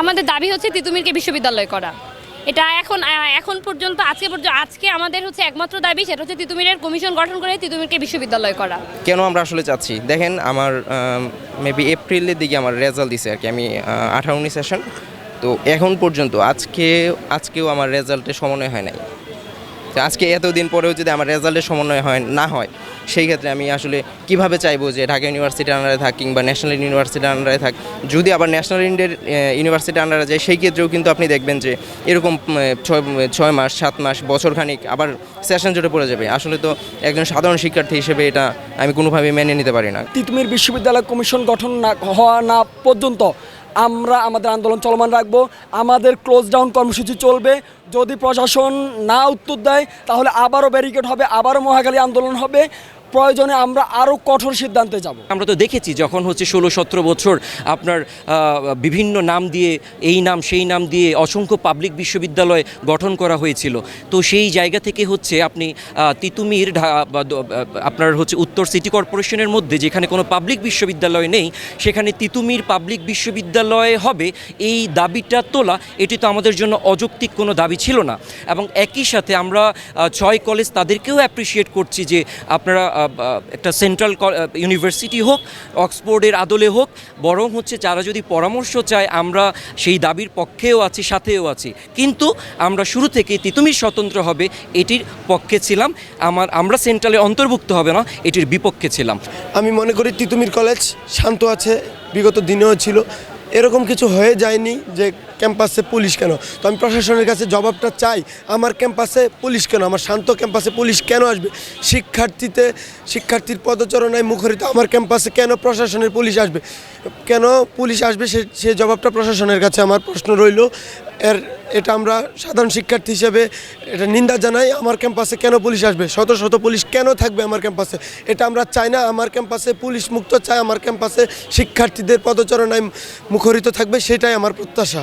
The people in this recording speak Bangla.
আমাদের দাবি হচ্ছে তিতুমিরকে বিশ্ববিদ্যালয় করা। এটা এখন এখন পর্যন্ত, আজকে পর্যন্ত, আজকে আমাদের হচ্ছে একমাত্র দাবি, সেটা হচ্ছে তিতুমিরের কমিশন গঠন করে তিতুমিরকে বিশ্ববিদ্যালয় করা। কেন আমরা আসলে চাচ্ছি? দেখেন, আমার মেবি এপ্রিলের দিকে আমার রেজাল্ট দিছে আর কি। আমি আঠারো সেশন তো এখন পর্যন্ত, আজকে, আজকেও আমার রেজাল্টে সমন্বয় হয় নাই। তো আজকে এতদিন পরেও যদি আমার রেজাল্টের সমন্বয় হয়, না হয়, সেই ক্ষেত্রে আমি আসলে কীভাবে চাইব যে ঢাকা ইউনিভার্সিটির আন্ডারে থাক কিংবা ন্যাশনাল ইউনিভার্সিটির আন্ডারে থাক? যদি আবার ন্যাশনাল ইন্ডিয়ার ইউনিভার্সিটির আন্ডারে যায়, সেই ক্ষেত্রেও কিন্তু আপনি দেখবেন যে এরকম ছয় ছয় মাস, সাত মাস, বছর খানিক আবার সেশন জুড়ে পড়ে যাবে। আসলে তো একজন সাধারণ শিক্ষার্থী হিসেবে এটা আমি কোনোভাবে মেনে নিতে পারি না। তিতুমির বিশ্ববিদ্যালয় কমিশন গঠন না, হওয়া না পর্যন্ত আমরা আমাদের আন্দোলন চলমান রাখব, আমাদের ক্লোজ ডাউন কর্মসূচি চলবে। যদি প্রশাসন না উত্তর দেয়, তাহলে আবারও ব্যারিকেড হবে, আবারও মহাকালী আন্দোলন হবে। প্রয়োজনে আমরা আরও কঠোর সিদ্ধান্তে যাব। আমরা তো দেখেছি যখন হচ্ছে ষোলো, সতেরো বছর আপনার বিভিন্ন নাম দিয়ে, এই নাম, সেই নাম দিয়ে অসংখ্য পাবলিক বিশ্ববিদ্যালয় গঠন করা হয়েছিল। তো সেই জায়গা থেকে হচ্ছে আপনি তিতুমির আপনার হচ্ছে উত্তর সিটি কর্পোরেশনের মধ্যে যেখানে কোনো পাবলিক বিশ্ববিদ্যালয় নেই, সেখানে তিতুমির পাবলিক বিশ্ববিদ্যালয় হবে, এই দাবিটা তোলা, এটি তো আমাদের জন্য অযৌক্তিক কোনো দাবি ছিল না। এবং একই সাথে আমরা ছয় কলেজ তাদেরকেও অ্যাপ্রিসিয়েট করছি যে আপনারা একটা সেন্ট্রাল ইউনিভার্সিটি হোক, অক্সফোর্ডের আদলে হোক, বরং হচ্ছে যারা যদি পরামর্শ চায়, আমরা সেই দাবির পক্ষেও আছি, সাথেও আছি। কিন্তু আমরা শুরু থেকে তিতুমির স্বতন্ত্র হবে, এটির পক্ষে ছিলাম। আমার, আমরা সেন্ট্রালে অন্তর্ভুক্ত হবে না, এটির বিপক্ষে ছিলাম। আমি মনে করি তিতুমির কলেজ শান্ত আছে, বিগত দিনেও ছিল। এরকম কিছু হয়ে যায়নি যে ক্যাম্পাসে পুলিশ কেন? তো আমি প্রশাসনের কাছে জবাবটা চাই, আমার ক্যাম্পাসে পুলিশ কেন? আমার শান্ত ক্যাম্পাসে পুলিশ কেন আসবে? শিক্ষার্থীতে, শিক্ষার্থীর পদচারণায় মুখরিত আমার ক্যাম্পাসে কেন প্রশাসনের পুলিশ আসবে? কেন পুলিশ আসবে সে সেই জবাবটা প্রশাসনের কাছে আমার প্রশ্ন রইল। এর এটা আমরা সাধারণ শিক্ষার্থী হিসেবে এটা নিন্দা জানাই, আমার ক্যাম্পাসে কেন পুলিশ আসবে? শত শত পুলিশ কেন থাকবে আমার ক্যাম্পাসে? এটা আমরা চাই না, আমার ক্যাম্পাসে পুলিশ মুক্ত চাই আমার ক্যাম্পাসে শিক্ষার্থীদের পদচারণায় মুখরিত থাকবে, সেটাই আমার প্রত্যাশা।